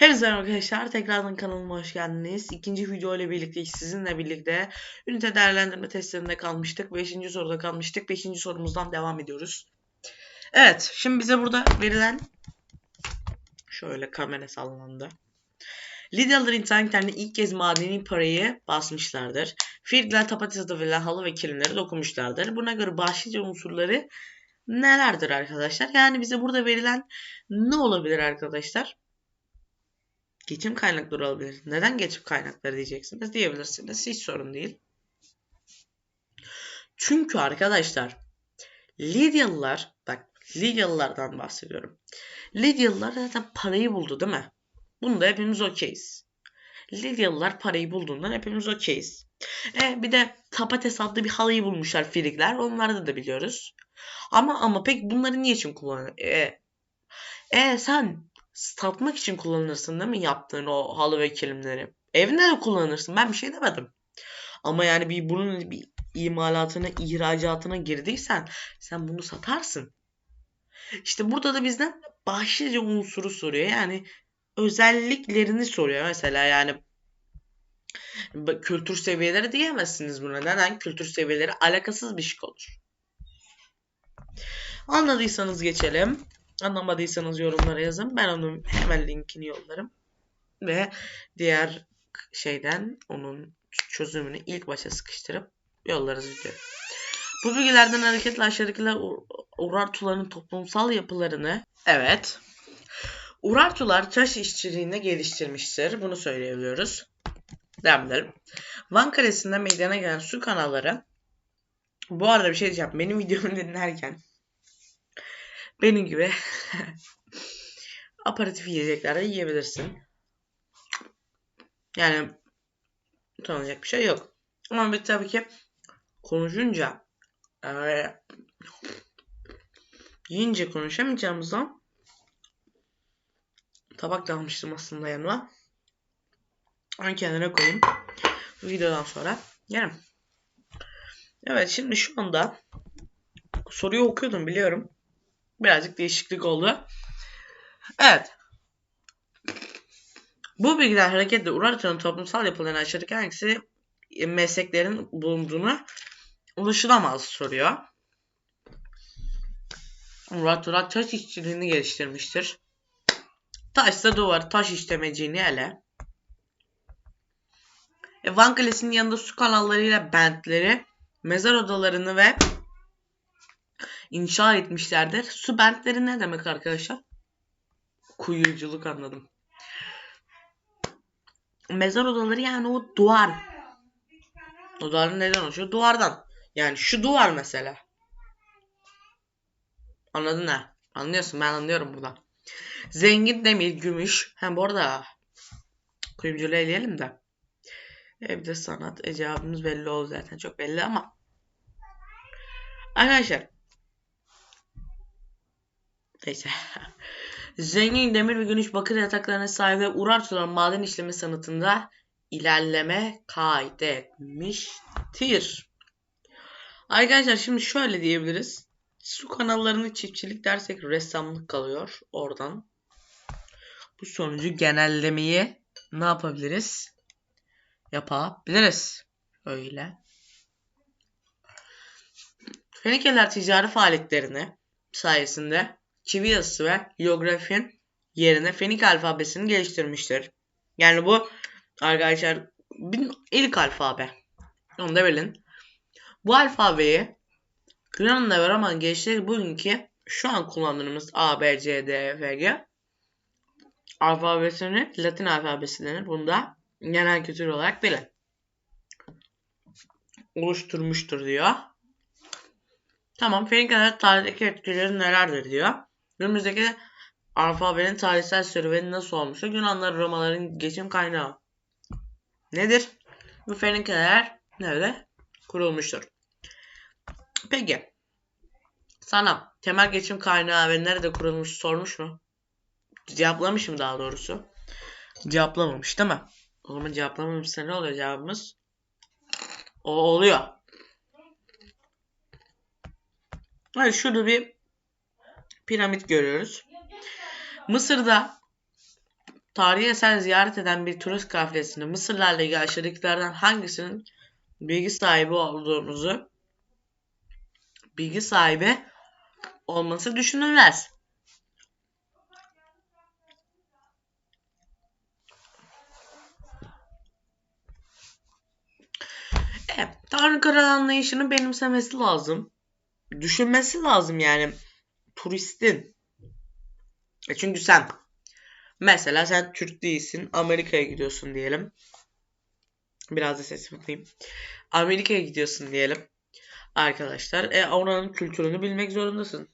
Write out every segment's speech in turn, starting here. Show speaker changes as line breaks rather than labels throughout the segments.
Merhaba arkadaşlar. Tekrardan kanalıma hoş geldiniz. İkinci video ile birlikte sizinle birlikte ünite değerlendirme testlerinde kalmıştık. Beşinci soruda kalmıştık. Beşinci sorumuzdan devam ediyoruz. Evet. Şimdi bize burada verilen şöyle kamera sallandı. Lidyalılar internetten ilk kez madeni parayı basmışlardır. Firgler, tapatis ve halı ve kilimleri dokunmuşlardır. Buna göre başlıca unsurları nelerdir arkadaşlar? Yani bize burada verilen ne olabilir arkadaşlar? Geçim kaynakları olabilir. Neden geçim kaynakları diyeceksiniz diyebilirsiniz. Hiç sorun değil. Çünkü arkadaşlar Lidyalılar bak Lidyalılardan bahsediyorum. Lidyalılar zaten parayı buldu değil mi? Bunda hepimiz okeyiz. Lidyalılar parayı bulduğundan hepimiz okeyiz. E, bir de Tapates adlı bir halıyı bulmuşlar Frigler. Onları da biliyoruz. Ama ama pek bunları niye için kullanıyor? E, e sen satmak için kullanırsın değil mi yaptığın o halı ve kilimleri? Evinde de kullanırsın. Ben bir şey demedim. Ama yani bir bunun bir imalatına, ihracatına girdiysen sen bunu satarsın. İşte burada da bizden başlıca unsuru soruyor. Yani özelliklerini soruyor. Mesela yani kültür seviyeleri diyemezsiniz buna. Neden? Kültür seviyeleri alakasız bir şey olur. Anladıysanız geçelim. Anlamadıysanız yorumlara yazın. Ben onun hemen linkini yollarım. Ve diğer şeyden onun çözümünü ilk başa sıkıştırıp yollarız video. Bu bilgilerden hareketle aşağıdakiler Urartuların toplumsal yapılarını evet Urartular taş işçiliğinde geliştirmiştir. Bunu söyleyebiliyoruz. Devam edelim. Van Kalesi'nde meydana gelen su kanalları bu arada bir şey diyeceğim. Benim videomu dinlerken benim gibi aparatif yiyecekler de yiyebilirsin. Yani utanacak bir şey yok. Ama bir tabii ki konuşunca e, yiyince konuşamayacağımızdan tabak da almıştım aslında yanıma. Ben kenara koyayım. Bu videodan sonra yerim. Evet şimdi şu anda soruyu okuyordum biliyorum. Birazcık değişiklik oldu. Evet. Bu bilgiler hareketle Urartu'nun toplumsal yapılarını aşağıdaki hangisi mesleklerin bulunduğunu ulaşılamaz soruyor. Urartular taş işçiliğini geliştirmiştir. Taşsa duvar, taş işlemeciliğini ele. E, Van Kalesi'nin yanında su kanallarıyla bentleri, mezar odalarını ve inşa etmişlerdir. Su bentleri ne demek arkadaşlar? Kuyuculuk anladım. Mezar odaları yani o duvar. O duvarın neden oluşuyor? Duvardan. Yani şu duvar mesela. Anladın ne? Anlıyorsun ben anlıyorum burada. Zengin demir, gümüş. Hem bu arada kuyumculuğu eleyelim de. Evde sanat. E cevabımız belli oldu zaten. Çok belli ama. Arkadaşlar Neyse. Zengin demir ve gümüş bakır yataklarına sahip ve Urartular maden işleme sanatında ilerleme kaydetmiştir. Arkadaşlar şimdi şöyle diyebiliriz. Su kanallarını çiftçilik dersek ressamlık kalıyor oradan. Bu sonucu genellemeyi ne yapabiliriz? Yapabiliriz. Öyle. Fenikeler ticari faaliyetlerini sayesinde çivi yazısı ve hieroglifin yerine Fenik alfabesini geliştirmiştir. Yani bu arkadaşlar ilk alfabe. Onu da bilin. Bu alfabeyi Yunan'da ve Roman geliştirerek bugünkü şu an kullandığımız A, B, C, D, e, F, G alfabesini Latin alfabesi denir. Bunu da genel kültür olarak bilin. Oluşturmuştur diyor. Tamam. Fenika'da tarihteki etkileri nelerdir diyor. Günümüzdeki alfabenin tarihsel serüveni nasıl olmuştur? Yunanlar Romaların geçim kaynağı nedir? Bu Fenikeler nerede kurulmuştur? Peki. Sana temel geçim kaynağı ve nerede kurulmuş sormuş mu? Cevaplamış mı daha doğrusu? Cevaplamamış değil mi? O zaman cevaplamamışsa ne oluyor cevabımız? O oluyor. Hayır şurada bir piramit görüyoruz. Mısır'da tarihi eser ziyaret eden bir turist kafilesini Mısırlarla ilgili aşağıdakilerden hangisinin bilgi sahibi olduğumuzu bilgi sahibi olması düşünülmez. Evet, Tanrı Kral anlayışını benimsemesi lazım. Düşünmesi lazım yani turistin. E çünkü sen mesela sen Türk değilsin Amerika'ya gidiyorsun diyelim. Biraz da sesimi kıyayım. Amerika'ya gidiyorsun diyelim. Arkadaşlar e, oranın kültürünü bilmek zorundasın.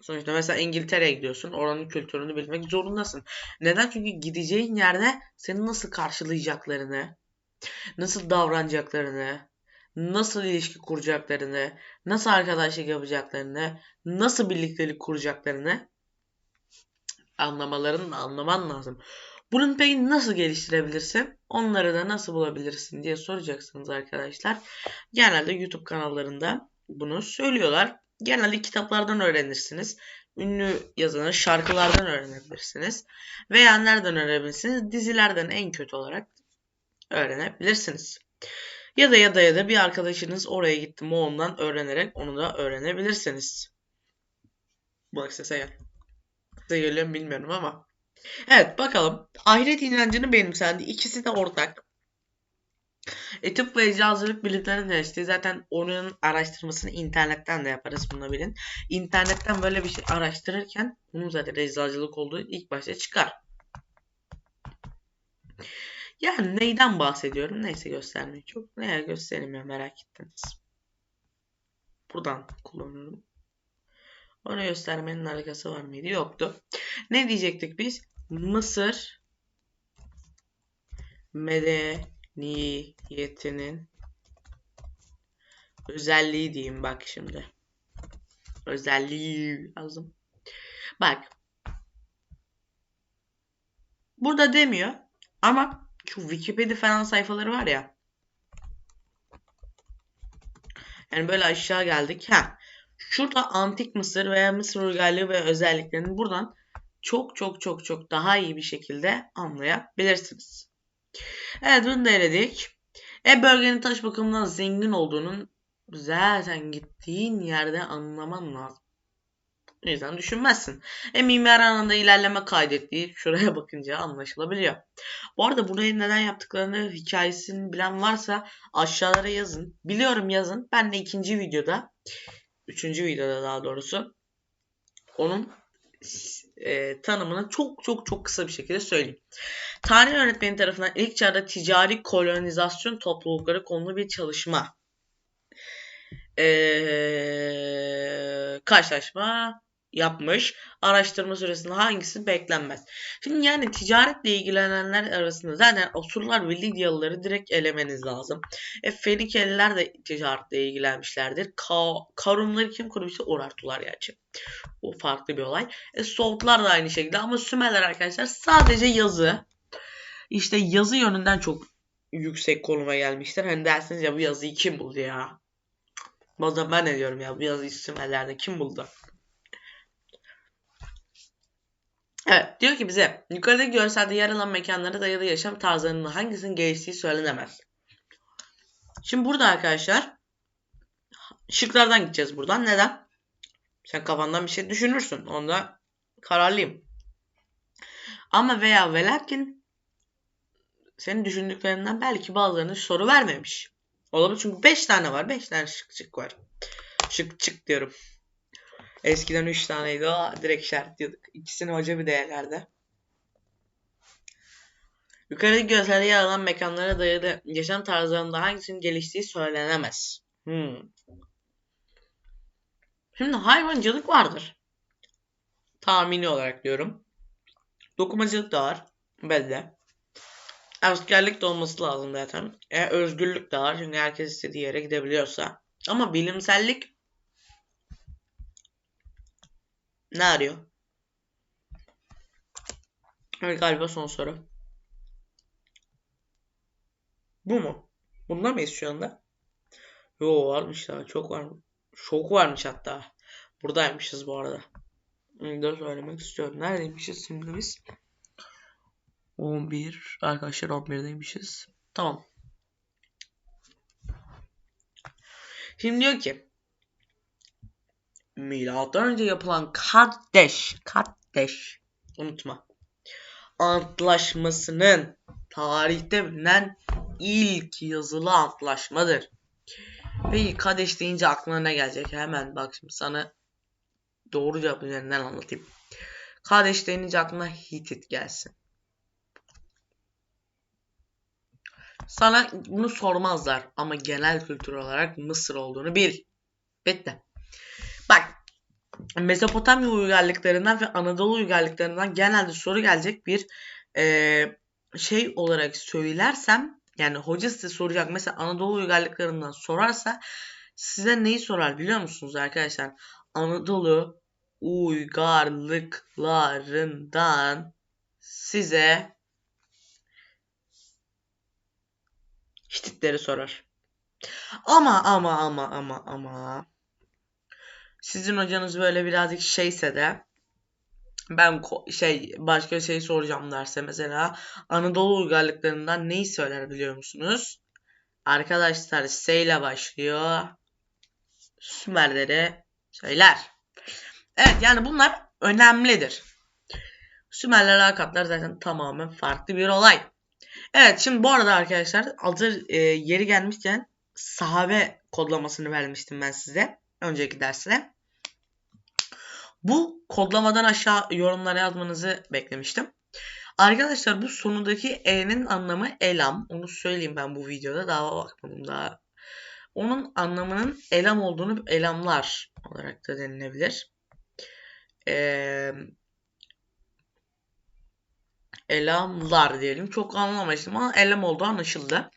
Sonuçta mesela İngiltere'ye gidiyorsun. Oranın kültürünü bilmek zorundasın. Neden? Çünkü gideceğin yerde seni nasıl karşılayacaklarını, nasıl davranacaklarını, nasıl ilişki kuracaklarını, nasıl arkadaşlık yapacaklarını, nasıl birliktelik kuracaklarını anlamalarını anlaman lazım. Bunun peki nasıl geliştirebilirsin? Onları da nasıl bulabilirsin diye soracaksınız arkadaşlar. Genelde YouTube kanallarında bunu söylüyorlar. Genelde kitaplardan öğrenirsiniz. Ünlü yazarın şarkılardan öğrenebilirsiniz. Veya nereden öğrenebilirsiniz? Dizilerden en kötü olarak öğrenebilirsiniz. Ya da ya da ya da bir arkadaşınız oraya gitti mi ondan öğrenerek onu da öğrenebilirsiniz. Bak sese gel. Size geliyor bilmiyorum ama. Evet bakalım. Ahiret inancını benimsendi. İkisi de ortak. E, tıp ve eczacılık bilimlerinin işte zaten onun araştırmasını internetten de yaparız bunu bilin. İnternetten böyle bir şey araştırırken bunun zaten eczacılık olduğu ilk başta çıkar. Yani neyden bahsediyorum? Neyse göstermeyi çok. Neye göstereyim ya merak ettiniz. Buradan kullanıyorum. Onu göstermenin alakası var mıydı? Yoktu. Ne diyecektik biz? Mısır medeniyetinin özelliği diyeyim bak şimdi. Özelliği lazım. Bak. Burada demiyor ama şu Wikipedia falan sayfaları var ya. Yani böyle aşağı geldik. Ha. Şurada antik Mısır veya Mısır uygarlığı ve özelliklerini buradan çok çok çok çok daha iyi bir şekilde anlayabilirsiniz. Evet bunu da eledik. E bölgenin taş bakımından zengin olduğunun zaten gittiğin yerde anlaman lazım. O yüzden düşünmezsin. E mimar alanında ilerleme kaydettiği şuraya bakınca anlaşılabiliyor. Bu arada burayı neden yaptıklarını hikayesini bilen varsa aşağılara yazın. Biliyorum yazın. Ben de ikinci videoda, üçüncü videoda daha doğrusu onun e, tanımını çok çok çok kısa bir şekilde söyleyeyim. Tarih öğretmeni tarafından ilk çağda ticari kolonizasyon toplulukları konulu bir çalışma. Ee, karşılaşma yapmış. Araştırma süresinde hangisi beklenmez. Şimdi yani ticaretle ilgilenenler arasında zaten Asurlar ve Lidyalıları direkt elemeniz lazım. E, Fenikeliler de ticaretle ilgilenmişlerdir. Ka Karunları kim kurmuşsa Urartular gerçi. O farklı bir olay. E, Soğutlar da aynı şekilde ama Sümerler arkadaşlar sadece yazı. İşte yazı yönünden çok yüksek konuma gelmişler. Hani dersiniz ya bu yazıyı kim buldu ya? Bazen ben ne diyorum ya bu yazıyı Sümerler'de kim buldu? Evet diyor ki bize yukarıdaki görselde yer alan mekanlara dayalı yaşam tarzlarının hangisinin geliştiği söylenemez. Şimdi burada arkadaşlar şıklardan gideceğiz buradan. Neden? Sen kafandan bir şey düşünürsün. Onda kararlıyım. Ama veya ve lakin senin düşündüklerinden belki bazılarına soru vermemiş. Olabilir çünkü 5 tane var. 5 tane şık şık var. Şık çık diyorum. Eskiden 3 taneydi o direkt işaretliyorduk. İkisini hoca bir değerlerde. Yukarıdaki gösterde yer alan mekanlara dayalı yaşam tarzlarında hangisinin geliştiği söylenemez. Hmm. Şimdi hayvancılık vardır. Tahmini olarak diyorum. Dokumacılık da var. Belli. Askerlik de olması lazım zaten. E, özgürlük de var. Çünkü herkes istediği yere gidebiliyorsa. Ama bilimsellik ne arıyor? Evet galiba son soru. Bu mu? Bunda mıyız şu anda? Yo varmış daha çok var. Çok varmış hatta. Buradaymışız bu arada. Bunu da söylemek istiyorum. Neredeymişiz şimdi biz? 11 arkadaşlar 11'deymişiz. Tamam. Şimdi diyor ki milattan önce yapılan Kaddeş, Kaddeş unutma. Antlaşmasının tarihte bilinen ilk yazılı antlaşmadır. Peki Kadeş deyince aklına ne gelecek? Hemen bak şimdi sana doğru cevap üzerinden anlatayım. Kadeş deyince aklına Hitit gelsin. Sana bunu sormazlar ama genel kültür olarak Mısır olduğunu bil. Bitti. Bak Mezopotamya uygarlıklarından ve Anadolu uygarlıklarından genelde soru gelecek bir e, şey olarak söylersem yani hoca size soracak mesela Anadolu uygarlıklarından sorarsa size neyi sorar biliyor musunuz arkadaşlar? Anadolu uygarlıklarından size Hititleri sorar. Ama ama ama ama ama sizin hocanız böyle birazcık şeyse de ben şey başka şey soracağım derse mesela Anadolu uygarlıklarından neyi söyler biliyor musunuz? Arkadaşlar S ile başlıyor. Sümerleri söyler. Evet yani bunlar önemlidir. Sümerler Akatlar zaten tamamen farklı bir olay. Evet şimdi bu arada arkadaşlar hazır e, yeri gelmişken sahabe kodlamasını vermiştim ben size önceki derste. Bu kodlamadan aşağı yorumlara yazmanızı beklemiştim. Arkadaşlar bu sonundaki E'nin anlamı elam. Onu söyleyeyim ben bu videoda daha bakmadım daha. Onun anlamının elam olduğunu elamlar olarak da denilebilir. Ee, elamlar diyelim. Çok anlamamıştım ama elam olduğu anlaşıldı.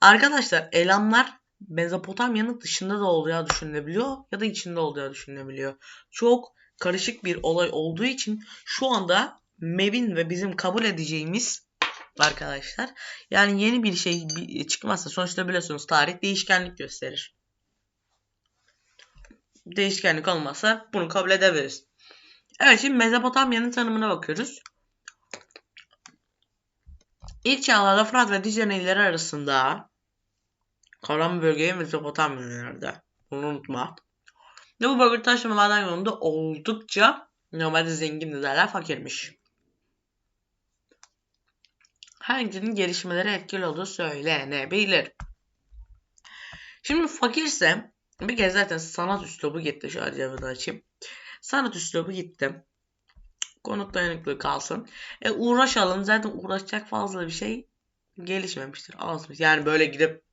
Arkadaşlar elamlar Mezopotamya'nın dışında da olacağı düşünülebiliyor ya da içinde olacağı düşünülebiliyor. Çok karışık bir olay olduğu için şu anda MEB'in ve bizim kabul edeceğimiz arkadaşlar yani yeni bir şey çıkmazsa sonuçta biliyorsunuz tarih değişkenlik gösterir. Değişkenlik olmazsa bunu kabul edebiliriz. Evet şimdi Mezopotamya'nın tanımına bakıyoruz. İlk çağlarda Fırat ve Dicle nehirleri arasında kalan bölgeye Mezopotamya. Bunu unutma. Ve bu bölge taş ve maden yolunda oldukça normalde zengin derler fakirmiş. Hangisinin gelişmeleri etkili olduğu söylenebilir. Şimdi fakirse bir kez zaten sanat üslubu gitti. Şu cevabını açayım. Sanat üslubu gitti. Konut dayanıklı kalsın. E uğraşalım. Zaten uğraşacak fazla bir şey gelişmemiştir. Azmış. Yani böyle gidip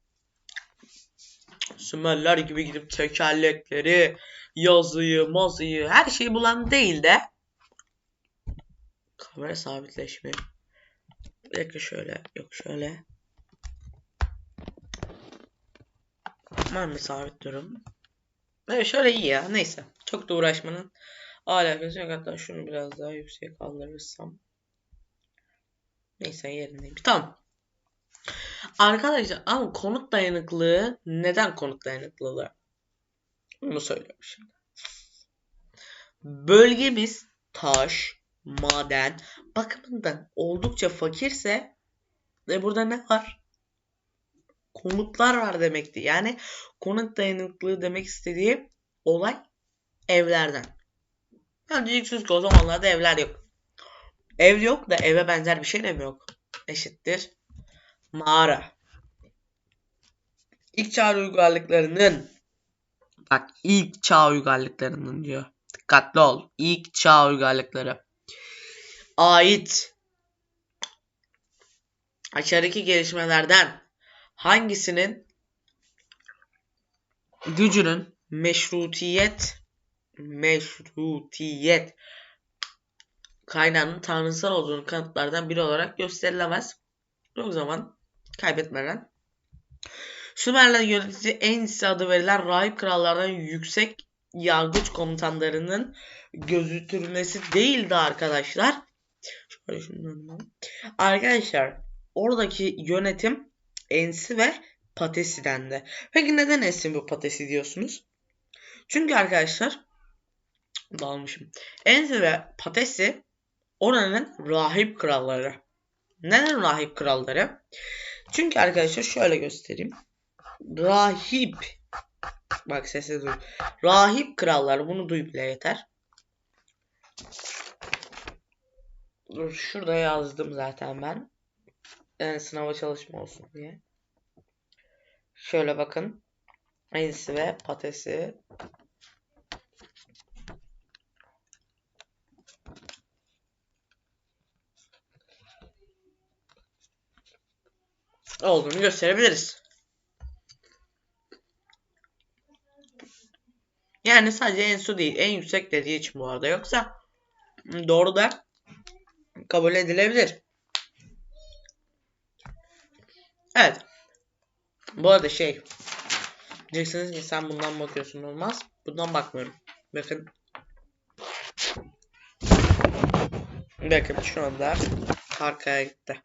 Sümerler gibi gidip tekerlekleri, yazıyı, mazıyı her şeyi bulan değil de kamera sabitleşmiyor. Bir şöyle. Yok şöyle. Var mı sabit durum? Evet şöyle iyi ya. Neyse. Çok da uğraşmanın alakası yok. Hatta şunu biraz daha yüksek kaldırırsam. Neyse yerindeyim. Tamam. Arkadaşlar ama konut dayanıklılığı neden konut dayanıklılığı? Bunu söylüyorum şimdi. Bölgemiz taş, maden bakımından oldukça fakirse ve burada ne var? Konutlar var demekti. Yani konut dayanıklılığı demek istediği olay evlerden. Yani diyeceksiniz ki o zamanlarda evler yok. Ev yok da eve benzer bir şey de mi yok? Eşittir mağara. İlk çağ uygarlıklarının bak ilk çağ uygarlıklarının diyor. Dikkatli ol. İlk çağ uygarlıkları ait aşağıdaki gelişmelerden hangisinin gücünün meşrutiyet meşrutiyet kaynağının tanrısal olduğunu kanıtlardan biri olarak gösterilemez. O zaman kaybetmeden. Sümerler yönetici en iyisi adı verilen rahip krallardan yüksek yargıç komutanlarının gözütülmesi değildi arkadaşlar. Şöyle şundan Arkadaşlar oradaki yönetim Ensi ve Patesi'dendi. Peki neden Ensi ve Patesi diyorsunuz? Çünkü arkadaşlar dalmışım. Ensi ve Patesi oranın rahip kralları. Neden rahip kralları? Çünkü arkadaşlar şöyle göstereyim. Rahip. Bak sesi duy. Rahip krallar bunu duy bile yeter. Dur şurada yazdım zaten ben. Yani sınava çalışma olsun diye. Şöyle bakın. Ayısı ve patesi. Olduğunu gösterebiliriz. Yani sadece en su değil, en yüksek dediği için bu arada. Yoksa doğru da kabul edilebilir. Evet. Bu arada şey diyeceksiniz ki sen bundan bakıyorsun olmaz. Bundan bakmıyorum. Bakın. Bakın şu anda arkaya gitti.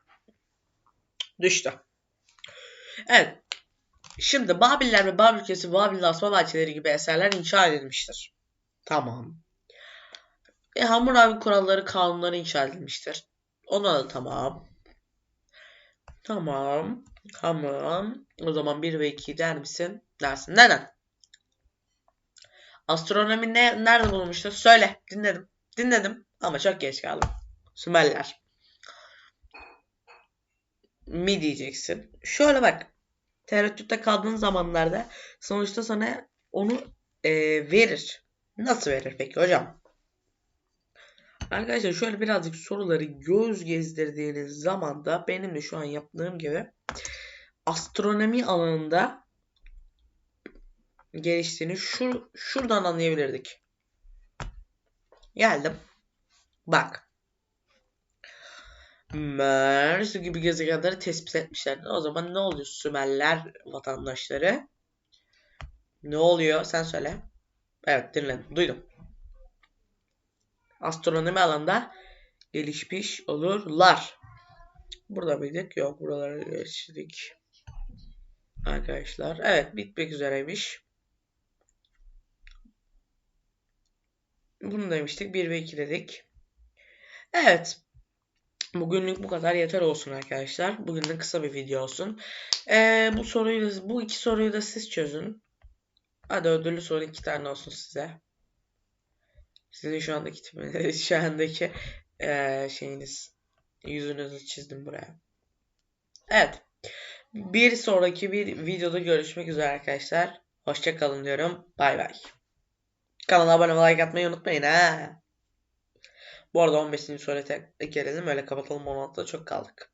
Düştü. Evet. Şimdi Babiller ve Babil ülkesi Babil asma bahçeleri gibi eserler inşa edilmiştir. Tamam. E, Hammurabi kuralları kanunları inşa edilmiştir. Ona da tamam. Tamam. Tamam. O zaman 1 ve 2 der misin? Dersin. Neden? Astronomi ne, nerede bulunmuştur? Söyle. Dinledim. Dinledim. Ama çok geç kaldım. Sümerler. Mi diyeceksin. Şöyle bak. Tereddütte kaldığın zamanlarda sonuçta sana onu e, verir. Nasıl verir peki hocam? Arkadaşlar şöyle birazcık soruları göz gezdirdiğiniz zaman da benim de şu an yaptığım gibi astronomi alanında geliştiğini şu, şuradan anlayabilirdik. Geldim. Bak. Mars gibi gezegenleri tespit etmişlerdi. O zaman ne oluyor Sümerler vatandaşları? Ne oluyor? Sen söyle. Evet dinledim. Duydum. Astronomi alanında gelişmiş olurlar. Burada mıydık? Yok buralara geçtik. Arkadaşlar. Evet bitmek üzereymiş. Bunu demiştik. 1 ve 2 dedik. Evet. Bugünlük bu kadar yeter olsun arkadaşlar. Bugün de kısa bir video olsun. Ee, bu soruyu da, bu iki soruyu da siz çözün. Hadi ödüllü soru iki tane olsun size. Sizin şu andaki şu andaki e, şeyiniz yüzünüzü çizdim buraya. Evet. Bir sonraki bir videoda görüşmek üzere arkadaşlar. Hoşça kalın diyorum. Bay bay. Kanala abone ve like atmayı unutmayın ha. Bu arada 15. soruya gelelim öyle kapatalım 16'da çok kaldık.